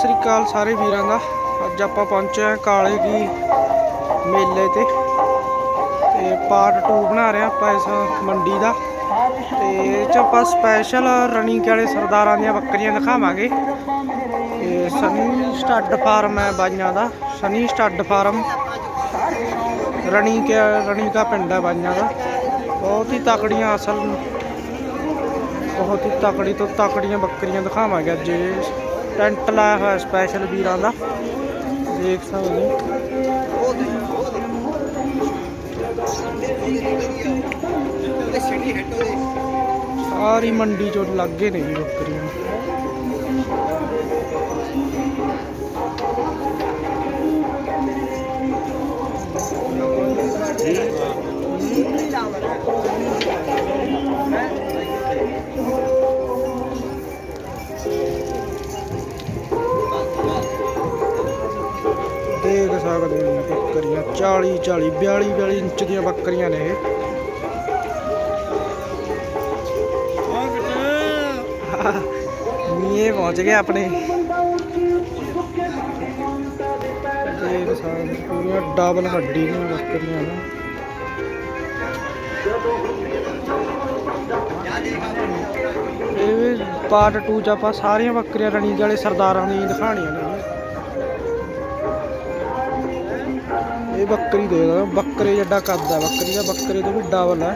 ਸ੍ਰੀ ਅਕਾਲ ਸਾਰੇ ਵੀਰਾਂ ਦਾ। ਅੱਜ ਆਪਾਂ ਪਹੁੰਚੇ ਹਾਂ ਕਾਲੇ ਕੀ ਮੇਲੇ ਤੇ। ਤੇ ਪਾਰਟ 2 ਬਣਾ ਰਹੇ ਹਾਂ ਆਪਾਂ ਇਸ ਮੰਡੀ ਦਾ। ਤੇ ਇਹ ਚ ਆਪਾਂ ਸਪੈਸ਼ਲ ਰਨਿੰਗ ਵਾਲੇ ਸਰਦਾਰਾਂ ਦੀਆਂ ਬੱਕਰੀਆਂ ਦਿਖਾਵਾਂਗੇ। ਤੇ ਸਨੀ ਸਟੱਡ ਫਾਰਮ ਹੈ ਬਾਈਆਂ ਦਾ। ਸਨੀ ਸਟੱਡ ਫਾਰਮ ਰਣੀ ਕੇ ਰਣੀ ਦਾ ਪਿੰਡ ਹੈ ਬਾਈਆਂ ਦਾ। ਬਹੁਤ ਹੀ ਤਕੜੀਆਂ ਅਸਲ, ਬਹੁਤ ਹੀ ਤਕੜੀ ਤੋਂ ਤਕੜੀਆਂ ਬੱਕਰੀਆਂ ਦਿਖਾਵਾਂਗੇ ਅੱਜ ਟੈਂਟ ਲਾਇਆ ਹੋਇਆ ਸਪੈਸ਼ਲ ਵੀਰਾਂ ਦਾ। ਦੇਖ ਸਕਦੇ ਹੋ। ਸਾਰੀ ਮੰਡੀ ਚੋਂ ਲੱਗੇ ਨੇ ਜੀ ਬੱਕਰੀਆਂ। ਦੇਖ ਸਕਦੇ ਹੋ ਬੱਕਰੀਆਂ 40 40 42 42 ਇੰਚ ਦੀਆਂ ਬੱਕਰੀਆਂ ਨੇ ਇਹ। ਮੀਏ ਪਹੁੰਚ ਗਏ ਆਪਣੇ। ਦੇਖ ਸਕਦੇ ਹੋ, ਡਬਲ ਹੱਡੀ ਦੀਆਂ ਬੱਕਰੀਆਂ ਨੇ। ਇਹ ਪਾਰਟ 2 ਚ ਆਪਾਂ ਸਾਰੀਆਂ ਬੱਕਰੀਆਂ ਰਣੀ ਵਾਲੇ ਸਰਦਾਰਾਂ ਦੀਆਂ ਹੀ ਦਿਖਾਣੀਆਂ ਨੇ। ਇਹ ਬੱਕਰੀ ਦੇ ਦੋ ਬੱਕਰੇ ਜੱਡਾ ਕੱਦ ਬੱਕਰੀ ਦਾ ਬੱਕਰੇ ਤੋਂ ਵੀ ਡਬਲ ਹੈ।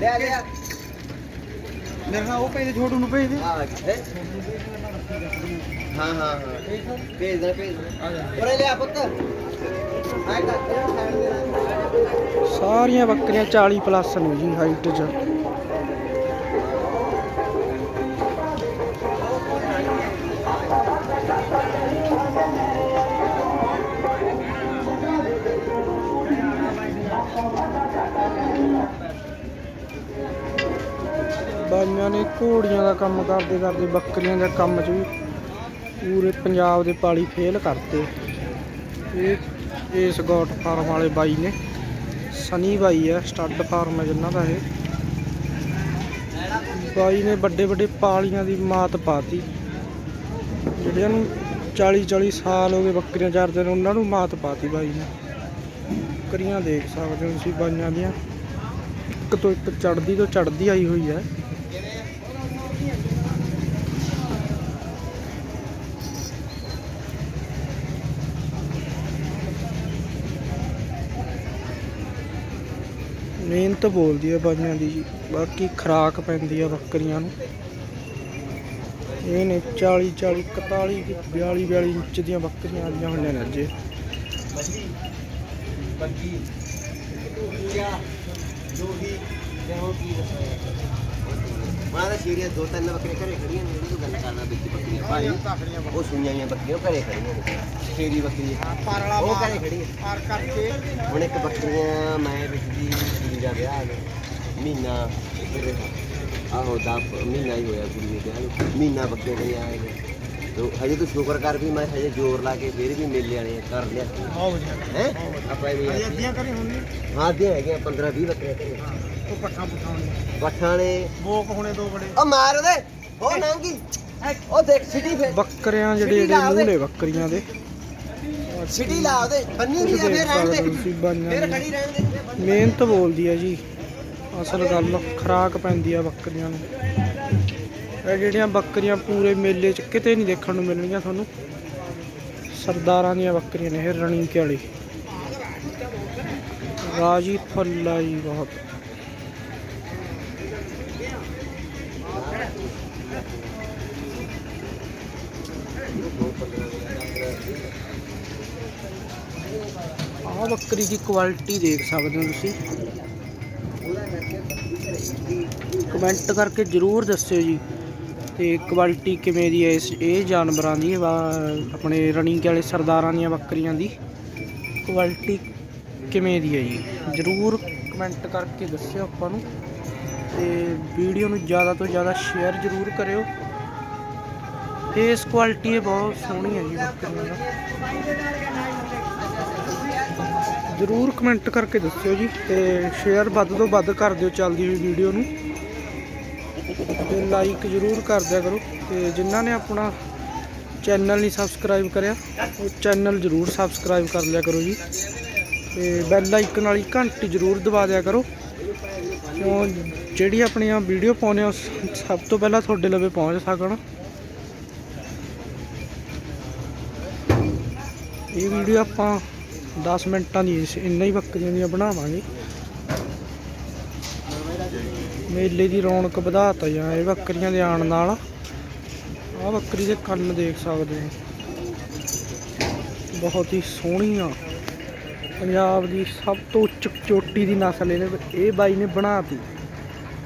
ਲੈ ਲਿਆ ਮੇਰੇ ਨਾਲ ਉਹ ਭੇਜ ਦੇ ਛੋਟੂ ਨੂੰ ਭੇਜ ਦੇ। ਆ ਹਾਂ ਹਾਂ ਹਾਂ। ਭੇਜ ਦੇ ਭੇਜ ਦੇ। ਉਰੇ ਲਿਆ ਪੁੱਤ। ਆਏ ਤਾਂ ਤੇਰਾ ਸਾਈਡ ਦੇ ਸਾਰੀਆਂ ਬੱਕਰੀਆਂ 40 ਪਲੱਸ ਨੇ ਜੀ ਹਾਈਟ 'ਚ। ਬਾਈਆਂ ਨੇ ਘੋੜੀਆਂ ਦਾ ਕੰਮ ਕਰਦੇ ਕਰਦੇ ਬੱਕਰੀਆਂ ਦੇ ਕੰਮ 'ਚ ਵੀ ਪੂਰੇ ਪੰਜਾਬ ਦੇ ਪਾਲੀ ਫੇਲ ਕਰਤੇ। ਇਹ ਇਸ ਗੋਟ ਫਾਰਮ ਵਾਲੇ ਬਾਈ ਨੇ। ਸਨੀ ਬਾਈ ਹੈ ਸਟੱਡ ਫਾਰਮ ਹੈ ਜਿੰਨਾ ਦਾ ਇਹ। ਬਾਈ ਨੇ ਵੱਡੇ ਵੱਡੇ ਪਾਲੀਆਂ ਦੀ ਮਾਤ ਪਾਤੀ। ਜਿਹੜਿਆਂ ਨੂੰ 40 40 ਸਾਲ ਹੋ ਗਏ ਬੱਕਰੀਆਂ ਚਰਦੇ ਨੇ, ਉਹਨਾਂ ਨੂੰ ਮਾਤ ਪਾਤੀ ਬਾਈ ਨੇ। ਬੱਕਰੀਆਂ ਦੇਖ ਸਕਦੇ ਹੋ ਤੁਸੀਂ ਬਾਈਆਂ ਦੀਆਂ। ਇੱਕ ਤੋਂ ਇੱਕ ਚੜਦੀ ਤੋਂ ਚੜਦੀ ਆਈ ਹੋਈ ਹੈ। ਮਿਹਨਤ ਬੋਲਦੀ ਹੈ ਬਾਈਆਂ ਦੀ ਬਾਕੀ ਖਰਾਕ ਪੈਂਦੀ ਆ ਬੱਕਰੀਆਂ ਨੂੰ। ਇਹ ਨੇ 40 40 41 42 42 ਇੰਚ ਦੀਆਂ ਬੱਕਰੀਆਂ ਆਈਆਂ ਹੋਈਆਂ ਨੇ ਅੱਜ। ਬੱਗੀ ਪੂਜਾ ਜੋਗੀ ਕੀ ਦਾ ਸ਼ੀਰੀਆ ਦੋ ਤਿੰਨ ਬੱਕਰੇ ਘਰੇ ਖੜੀਆਂ ਨੇ ਜਿਹੜੀ ਤੂੰ ਗੱਲ ਕਰਨਾ ਵਿੱਚ ਬੱਕਰੀਆਂ ਭਾਈ ਉਹ ਸੁਈਆਂ ਹੋਈਆਂ ਬੱਕਰੀਆਂ ਘਰੇ ਖੜੀਆਂ ਨੇ। ਸ਼ੇਰੀ ਬੱਕਰੀ ਪਰਲਾ ਉਹ ਘਰੇ ਖੜੀ ਹੈ ਪਾਰ ਕਰਕੇ। ਹੁਣ ਇੱਕ ਬੱਕਰੀਆਂ ਮੈਂ ਵਿੱਚ ਦੀ ਕੁੜੀ ਦਾ ਵਿਆਹ ਹੈ ਮਹੀਨਾ ਫਿਰ ਆਹੋ ਦਾ ਮਹੀਨਾ ਹੀ ਹੋਇਆ ਕੁੜੀ ਦੇ ਵਿਆਹ ਨੂੰ। ਮਹੀਨਾ ਬੱਕਰੇ ਨਹੀਂ ਆਏ ਨੇ ਤੋ ਹਜੇ ਤੂੰ ਸ਼ੁਕਰ ਕਰ ਵੀ ਮੈਂ ਹਜੇ ਜ਼ੋਰ ਲਾ ਕੇ ਫਿਰ ਵੀ ਮੇਲੇ ਵਾਲੇ ਕਰ ਲਿਆ। ਬਹੁਤ ਵਧੀਆ ਹੈ? ਆਪਾਂ ਵੀ ਅੱਧੀਆਂ ਕਰੀ ਹੁੰਦੀ ਹਾਂ ਦੇ ਹੈਗੇ 15 20 ਬੱਕਰੇ ਘਰੇ ਉਹ ਪੱਠਾ ਪੁੱਠਾਉਣੀ ਬੱਠਾਂ ਨੇ ਬੋਕ ਹੁਣੇ ਦੋ ਬੜੇ। ਉਹ ਮਾਰ ਉਹਦੇ। ਉਹ ਨੰਗੀ। ਉਹ ਦੇਖ ਸਿਟੀ ਫਿਰ। ਬੱਕਰਿਆਂ ਜਿਹੜੇ ਜਿਹੜੇ ਮੂੰਹ ਨੇ ਬੱਕਰੀਆਂ ਦੇ। ਸਿਟੀ ਲਾ ਉਹਦੇ। ਬੰਨੀ ਵੀ ਆ ਫਿਰ ਰਹਿਣ ਦੇ। ਫਿਰ ਖੜੀ ਰਹਿਣ ਦੇ। ਮਿਹਨਤ ਬੋਲਦੀ ਹੈ ਜੀ। ਅਸਲ ਗੱਲ ਖਰਾਕ ਪੈਂਦੀ ਆ ਬੱਕਰੀਆਂ ਨੂੰ। ਇਹ ਜਿਹੜੀਆਂ ਬੱਕਰੀਆਂ ਪੂਰੇ ਮੇਲੇ 'ਚ ਕਿਤੇ ਨਹੀਂ ਦੇਖਣ ਨੂੰ ਮਿਲਣਗੀਆਂ ਤੁਹਾਨੂੰ। ਸਰਦਾਰਾਂ ਦੀਆਂ ਬੱਕਰੀਆਂ ਨੇ ਇਹ ਰਣੀ ਕੇ ਵਾਲੀ ਰਾਜੀ ਫੁੱਲ ਜੀ ਬਹੁਤ। ਆਹ ਬੱਕਰੀ ਦੀ ਕੁਆਲਿਟੀ ਦੇਖ ਸਕਦੇ ਹੋ ਤੁਸੀਂ। ਕਮੈਂਟ ਕਰਕੇ ਜਰੂਰ ਦੱਸਿਓ ਜੀ। ਤੇ ਕੁਆਲਿਟੀ ਕਿਵੇਂ ਦੀ ਹੈ ਇਸ ਇਹ ਜਾਨਵਰਾਂ ਦੀ, ਵਾ- ਆਪਣੇ ਰਨਿੰਗ ਵਾਲੇ ਸਰਦਾਰਾਂ ਦੀਆਂ, ਬੱਕਰੀਆਂ ਦੀ? ਕੁਆਲਿਟੀ ਕਿਵੇਂ ਦੀ ਹੈ ਜੀ? ਜਰੂਰ ਕਮੈਂਟ ਕਰਕੇ ਦੱਸਿਓ ਆਪਾਂ ਨੂੰ ਤੇ ਵੀਡੀਓ ਨੂੰ ਜ਼ਿਆਦਾ ਤੋਂ ਜ਼ਿਆਦਾ ਸ਼ੇਅਰ ਜਰੂਰ ਕਰਿਓ। ਇਸ ਕੁਆਲਿਟੀ ਇਹ ਬਹੁਤ ਸੋਹਣੀ ਹੈ ਜੀ ਬੱਕਰੀਆਂ ਦਾ। ਜ਼ਰੂਰ ਕਮੈਂਟ ਕਰਕੇ ਦੱਸਿਓ ਜੀ ਤੇ ਸ਼ੇਅਰ ਵੱਧ ਤੋਂ ਵੱਧ ਕਰ ਦਿਓ ਚੱਲਦੀ ਹੋਈ ਵੀਡੀਓ ਨੂੰ। ਤੇ ਲਾਈਕ ਜ਼ਰੂਰ ਕਰ ਦਿਆ ਕਰੋ ਤੇ ਜਿਨ੍ਹਾਂ ਨੇ ਆਪਣਾ ਚੈਨਲ ਨਹੀਂ ਸਬਸਕ੍ਰਾਈਬ ਕਰਿਆ, ਉਹ ਚੈਨਲ ਜ਼ਰੂਰ ਸਬਸਕ੍ਰਾਈਬ ਕਰ ਲਿਆ ਕਰੋ ਜੀ। ਤੇ ਬੈਲ ਆਈਕਨ ਵਾਲੀ ਘੰਟੀ ਜ਼ਰੂਰ ਦਬਾ ਦਿਆ ਕਰੋ। ਕਿਉਂ, ਜਿਹੜੀ ਆਪਣੀਆਂ ਵੀਡੀਓ ਪਾਉਂਦੇ ਆ ਉਹ ਸਭ ਤੋਂ ਪਹਿਲਾਂ ਤੁਹਾਡੇ ਲਵੇ ਪਹੁੰਚ ਸਕਣ। ਇਹ ਵੀਡੀਓ ਆਪਾਂ 10 ਮਿੰਟਾਂ ਦੀ ਇੰਨਾ ਹੀ ਵਕਤ ਦੀਆਂ ਬਣਾਵਾਂਗੇ। ਮੇਲੇ ਦੀ ਰੌਣਕ ਵਧਾਤਾ ਜਾਂ ਇਹ ਬੱਕਰੀਆਂ ਦੇ ਆਉਣ ਨਾਲ। ਆਹ ਬੱਕਰੀ ਦੇ ਕੰਨ ਦੇਖ ਸਕਦੇ ਹੋ। ਬਹੁਤ ਹੀ ਸੋਹਣੀ ਆ ਪੰਜਾਬ ਦੀ ਸਭ ਤੋਂ ਉੱਚ ਚੋਟੀ ਦੀ ਨਸਲ ਇਹਨੇ ਇਹ ਬਾਈ ਨੇ ਬਣਾਤੀ।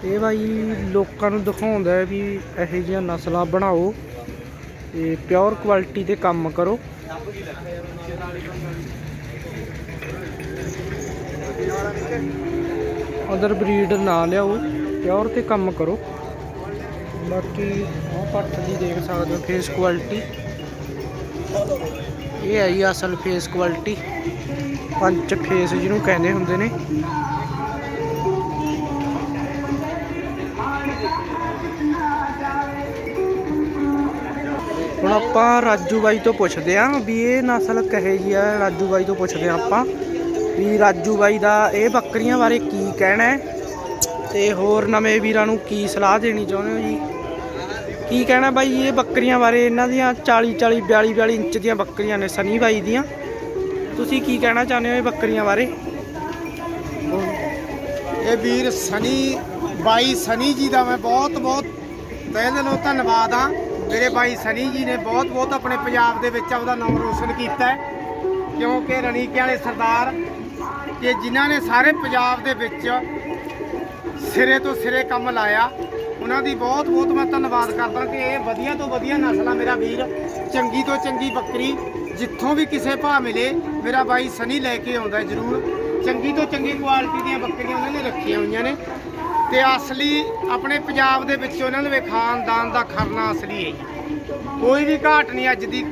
ਇਹ ਬਾਈ ਲੋਕਾਂ ਨੂੰ ਦਿਖਾਉਂਦਾ ਹੈ ਵੀ ਇਹੋ ਜਿਹੀਆਂ ਨਸਲਾਂ ਬਣਾਓ ਤੇ ਪਿਓਰ ਕੁਆਲਿਟੀ ਦੇ ਕੰਮ ਕਰੋ। ਅਦਰ ਬਰੀਡ ਨਾ ਲਿਆਓ। ਪਿਓਰ ਤੇ ਕੰਮ ਕਰੋ। ਬਾਕੀ ਆਹ ਪੱਟ ਦੀ ਦੇਖ ਸਕਦੇ ਹੋ ਫੇਸ ਕੁਆਲਿਟੀ ਇਹ ਹੈ ਜੀ ਅਸਲ ਫੇਸ ਕੁਆਲਿਟੀ ਪੰਜ ਫੇਸ ਜਿਹਨੂੰ ਕਹਿੰਦੇ ਹੁੰਦੇ ਨੇ। ਹੁਣ ਆਪਾਂ ਰਾਜੂ ਬਾਈ ਤੋਂ ਪੁੱਛਦੇ ਆਂ ਵੀ ਇਹ ਨਸਲ ਕਹੇ ਜੀ ਆ, ਰਾਜੂ ਬਾਈ ਤੋਂ ਪੁੱਛਦੇ ਆਂ ਆਪਾਂ। ਵੀ ਰਾਜੂ ਬਾਈ ਦਾ ਇਹ ਬੱਕਰੀਆਂ ਬਾਰੇ ਕੀ ਕਹਿਣਾ ਹੈ? ਤੇ ਹੋਰ ਨਵੇਂ ਵੀਰਾਂ ਨੂੰ ਕੀ ਸਲਾਹ ਦੇਣੀ ਚਾਹੁੰਦੇ ਹੋ ਜੀ? ਕੀ ਕਹਿਣਾ ਬਾਈ ਇਹ ਬੱਕਰੀਆਂ ਬਾਰੇ? ਇਹਨਾਂ ਦੀਆਂ 40 40 42 42 ਇੰਚ ਦੀਆਂ ਬੱਕਰੀਆਂ ਨੇ ਸਨੀ ਬਾਈ ਦੀਆਂ। ਤੁਸੀਂ ਕੀ ਕਹਿਣਾ ਚਾਹੁੰਦੇ ਹੋ ਇਹ ਬੱਕਰੀਆਂ ਬਾਰੇ? ਇਹ ਵੀਰ ਸਨੀ, ਬਾਈ ਸਨੀ ਜੀ ਦਾ ਮੈਂ ਬਹੁਤ ਬਹੁਤ ਤਹਿ ਦਿਲੋਂ ਧੰਨਵਾਦ ਆ ਮੇਰੇ ਬਾਈ ਸਨੀ ਜੀ ਨੇ ਬਹੁਤ ਬਹੁਤ ਆਪਣੇ ਪੰਜਾਬ ਦੇ ਵਿੱਚ ਆਪਦਾ ਨਾਮ ਰੋਸ਼ਨ ਕੀਤਾ ਕਿਉਂਕਿ ਰਣੀਕੇ ਵਾਲੇ ਸਰਦਾਰ, ਕਿ ਜਿਨ੍ਹਾਂ ਨੇ ਸਾਰੇ ਪੰਜਾਬ ਦੇ ਵਿੱਚ ਸਿਰੇ ਤੋਂ ਸਿਰੇ ਕੰਮ ਲਾਇਆ। ਉਹਨਾਂ ਦੀ ਬਹੁਤ ਬਹੁਤ ਮੈਂ ਧੰਨਵਾਦ ਕਰਦਾ ਕਿ ਇਹ ਵਧੀਆ ਤੋਂ ਵਧੀਆ ਨਸਲ ਆ ਮੇਰਾ ਵੀਰ ਚੰਗੀ ਤੋਂ ਚੰਗੀ ਬੱਕਰੀ ਜਿੱਥੋਂ ਵੀ ਕਿਸੇ ਭਾਅ ਮਿਲੇ ਮੇਰਾ ਬਾਈ ਸਨੀ ਲੈ ਕੇ ਆਉਂਦਾ ਜ਼ਰੂਰ। ਚੰਗੀ ਤੋਂ ਚੰਗੀ ਕੁਆਲਿਟੀ ਦੀਆਂ ਬੱਕਰੀਆਂ ਉਹਨਾਂ ਨੇ ਰੱਖੀਆਂ ਹੋਈਆਂ ਨੇ। ਤੇ ਅਸਲੀ ਆਪਣੇ ਪੰਜਾਬ ਦੇ ਵਿੱਚ ਉਹਨਾਂ ਦੇ ਖਾਨਦਾਨ ਦਾ ਖਰਨਾ ਅਸਲੀ ਹੈ ਕੋਈ ਵੀ ਘਾਟ ਨਹੀਂ ਅੱਜ ਦੀ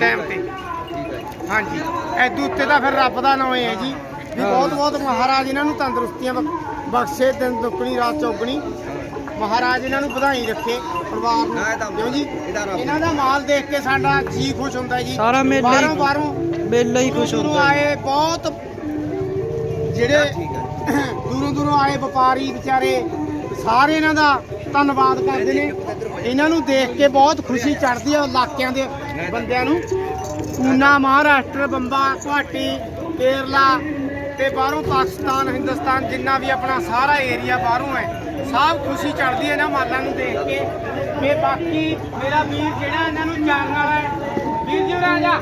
ਟਾਈਮ ਤੇ। ਹਾਂਜੀ। ਐਦੂ ਉੱਤੇ ਤਾਂ ਫਿਰ ਰੱਬ ਦਾ ਨਾਮ ਹੈ ਜੀ। ਵੀ ਬਹੁਤ ਬਹੁਤ ਮਹਾਰਾਜ ਇਹਨਾਂ ਨੂੰ ਤੰਦਰੁਸਤੀਆਂ ਬਖ- ਬਖਸ਼ੇ ਦਿਨ ਦੁੱਗਣੀ ਰਾਤ ਚੌਗਣੀ। ਮਹਾਰਾਜ ਇਹਨਾਂ ਨੂੰ ਵਧਾਈ ਰੱਖੇ ਪਰਿਵਾਰ ਨੂੰ। ਕਿਉਂ ਜੀ? ਇਹਨਾਂ ਦਾ ਮਾਲ ਦੇਖ ਕੇ ਸਾਡਾ ਜੀ ਖੁਸ਼ ਹੁੰਦਾ ਜੀ। ਸਾਰਾ ਮੇਲਾ ਹੀ ਬਾਹਰੋਂ ਬਾਹਰੋਂ ਮੇਲਾ ਹੀ ਖੁਸ਼ ਦੂਰੋਂ ਹੁੰਦਾ ਆਏ ਬਹੁਤ ਜਿਹੜੇ ਦੂਰੋਂ ਦੂਰੋਂ ਆਏ ਵਪਾਰੀ ਵਿਚਾਰੇ ਸਾਰੇ ਇਹਨਾਂ ਦਾ ਧੰਨਵਾਦ ਕਰਦੇ ਨੇ। ਇਹਨਾਂ ਨੂੰ ਦੇਖ ਕੇ ਬਹੁਤ ਖੁਸ਼ੀ ਚੜ੍ਹਦੀ ਹੈ ਇਲਾਕਿਆਂ ਦੇ ਬੰਦਿਆਂ ਨੂੰ। ਪੂਨਾ ਮਹਾਰਾਸ਼ਟਰ ਬੰਬਾ ਗੁਹਾਟੀ ਕੇਰਲਾ ਤੇ ਬਾਹਰੋਂ ਪਾਕਿਸਤਾਨ ਹਿੰਦੁਸਤਾਨ ਜਿੰਨਾ ਵੀ ਆਪਣਾ ਸਾਰਾ ਏਰੀਆ ਬਾਹਰੋਂ ਹੈ ਸਭ ਖੁਸ਼ੀ ਚੜ੍ਹਦੀ ਹੈ ਇਹਨਾਂ ਮਾਲਾਂ ਨੂੰ ਦੇਖ ਕੇ। ਤੇ ਬਾਕੀ ਮੇਰਾ ਵੀਰ ਜਿਹੜਾ ਇਹਨਾਂ ਨੂੰ ਜਾਣਨ ਵਾਲਾ ਹੈ ਵੀਰ ਜੀ ਉਰੇ ਆ ਜਾ।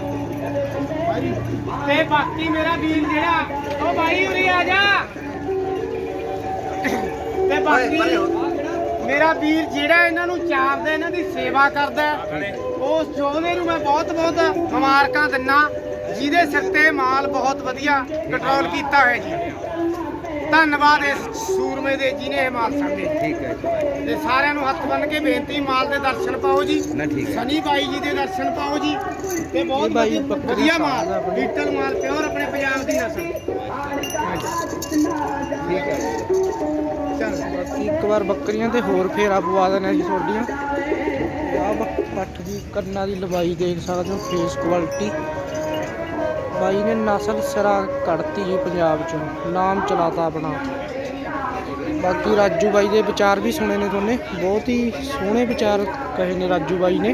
ਤੇ ਬਾਕੀ ਮੇਰਾ ਵੀਰ ਜਿਹੜਾ ਉਹ ਬਾਈ ਉਰੇ ਆ ਜਾ। ਤੇ ਬਾਕੀ ਮੇਰਾ ਵੀਰ ਜਿਹੜਾ ਇਹਨਾਂ ਨੂੰ ਚਾਰਦਾ ਇਹਨਾਂ ਦੀ ਸੇਵਾ ਕਰਦਾ ਉਸ ਜੋਧੇ ਨੂੰ ਮੈਂ ਬਹੁਤ ਬਹੁਤ ਮੁਬਾਰਕਾਂ ਦਿੰਨਾ। ਜਿਹਦੇ ਸਿਰ ਤੇ ਮਾਲ ਬਹੁਤ ਵਧੀਆ ਕੰਟਰੋਲ ਕੀਤਾ ਹੋਇਆ ਜੀ। ਧੰਨਵਾਦ ਇਸ ਸੂਰਮੇ ਦੇ ਜਿਹਨੇ ਇਹ ਮਾਲ ਸਾਂਭੇ ਠੀਕ ਹੈ ਤੇ ਸਾਰਿਆਂ ਨੂੰ ਹੱਥ ਬੰਨ ਕੇ ਬੇਨਤੀ ਮਾਲ ਦੇ ਦਰਸ਼ਨ ਪਾਓ ਜੀ। ਨਾ ਠੀਕ ਹੈ। ਸਨੀ ਬਾਈ ਜੀ ਦੇ ਦਰਸ਼ਨ ਪਾਓ ਜੀ। ਤੇ ਬਹੁਤ ਬਾਈ ਵਧੀਆ- ਬੱਕਰੀ ਵਧੀਆ ਸਾਲ ਮਾਲ। ਡੀਟਲ ਮਾਲ ਪਿਓਰ ਆਪਣੇ ਪੰਜਾਬ ਦੀ ਨਸਲ। ਠੀਕ ਹੈ ਚਲ। ਬਾਕੀ ਇੱਕ ਵਾਰ ਬੱਕਰੀਆਂ ਤੇ ਹੋਰ ਫੇਰਾ ਪਵਾ ਦੇਣਾ ਜੀ ਤੁਹਾਡੀਆਂ। ਆਹ ਪੱਠ ਦੀ ਕੰਨਾਂ ਦੀ ਲੰਬਾਈ ਦੇਖ ਸਕਦੇ ਹੋ ਫੇਸ ਕੁਆਲਿਟੀ ਬਾਈ ਨੇ ਨਸਲ ਸਿਰਾ ਕੱਢਤੀ ਜੀ ਪੰਜਾਬ ਚੋਂ, ਨਾਮ ਚਲਾਤਾ ਆਪਣਾ। ਬਾਕੀ ਰਾਜੂ ਬਾਈ ਦੇ ਵਿਚਾਰ ਵੀ ਸੁਣੇ ਨੇ ਤੁਹਾਨੂੰ ਬਹੁਤ ਹੀ ਸੋਹਣੇ ਵਿਚਾਰ ਕਹੇ ਨੇ ਰਾਜੂ ਬਾਈ ਨੇ।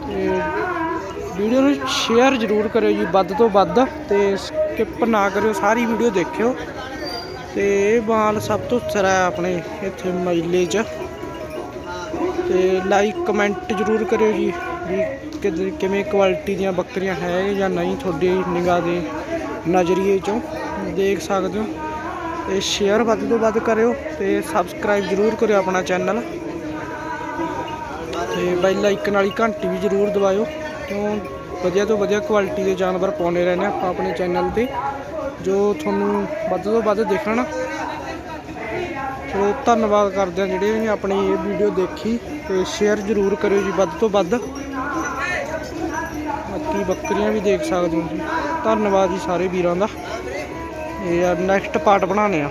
ਤੇ ਵੀਡੀਓ ਨੂੰ ਸ਼ੇਅਰ ਜ਼ਰੂਰ ਕਰਿਓ ਜੀ, ਵੱਧ ਤੋਂ ਵੱਧ ਤੇ ਸਕਿਪ ਨਾ ਕਰਿਓ, ਸਾਰੀ ਵੀਡੀਓ ਦੇਖਿਓ। ਤੇ ਇਹ ਮਾਲ ਸਭ ਤੋਂ ਸਿਰਾ ਆਪਣੇ, ਇੱਥੇ ਮੇਲੇ 'ਚ। ਤੇ ਲਾਈਕ ਕਮੈਂਟ ਜ਼ਰੂਰ ਕਰਿਓ ਜੀ। ਵੀ ਕਿਦ- ਕਿਵੇਂ ਕੁਆਲਿਟੀ ਦੀਆਂ ਬੱਕਰੀਆਂ ਹੈ ਜਾਂ ਨਹੀਂ ਤੁਹਾਡੀ ਨਿਗਾਹ ਦੇ ਨਜ਼ਰੀਏ 'ਚੋਂ, ਦੇਖ ਸਕਦੇ ਹੋ। ਤੇ ਸ਼ੇਅਰ ਵੱਧ ਤੋਂ ਵੱਧ ਕਰਿਓ ਤੇ ਸਬਸਕ੍ਰਾਈਬ ਜ਼ਰੂਰ ਕਰਿਓ ਆਪਣਾ ਚੈਨਲ ਤੇ ਬੈਲ ਆਈਕਨ ਵਾਲੀ ਘੰਟੀ ਵੀ ਜ਼ਰੂਰ ਦਬਾਇਓ, ਕਿਉਂ ਵਧੀਆ ਤੋਂ ਵਧੀਆ ਕੁਆਲਿਟੀ ਦੇ ਜਾਨਵਰ ਪਾਉਂਦੇ ਰਹਿੰਦੇ ਆਪਾਂ ਆਪਣੇ ਚੈਨਲ ਤੇ, ਜੋ ਤੁਹਾਨੂੰ ਵੱਧ ਤੋਂ ਵੱਧ ਦੇਖਣ। ਚਲੋ ਧੰਨਵਾਦ ਕਰਦੇ ਹਾਂ ਜਿਹੜੇ ਨੇ ਆਪਣੀ ਇਹ ਵੀਡੀਓ ਦੇਖੀ, ਤੇ ਸ਼ੇਅਰ ਜ਼ਰੂਰ ਕਰਿਓ ਜੀ ਵੱਧ ਤੋਂ ਵੱਧ। ਬੱਕਰੀਆਂ ਵੀ ਦੇਖ ਸਕਦੇ ਹੋ ਜੀ। ਧੰਨਵਾਦ ਜੀ ਸਾਰੇ ਵੀਰਾਂ ਦਾ। ਇਹ ਯਾਰ ਨੈਕਸਟ ਪਾਰਟ ਬਣਾਉਣੇ ਆ।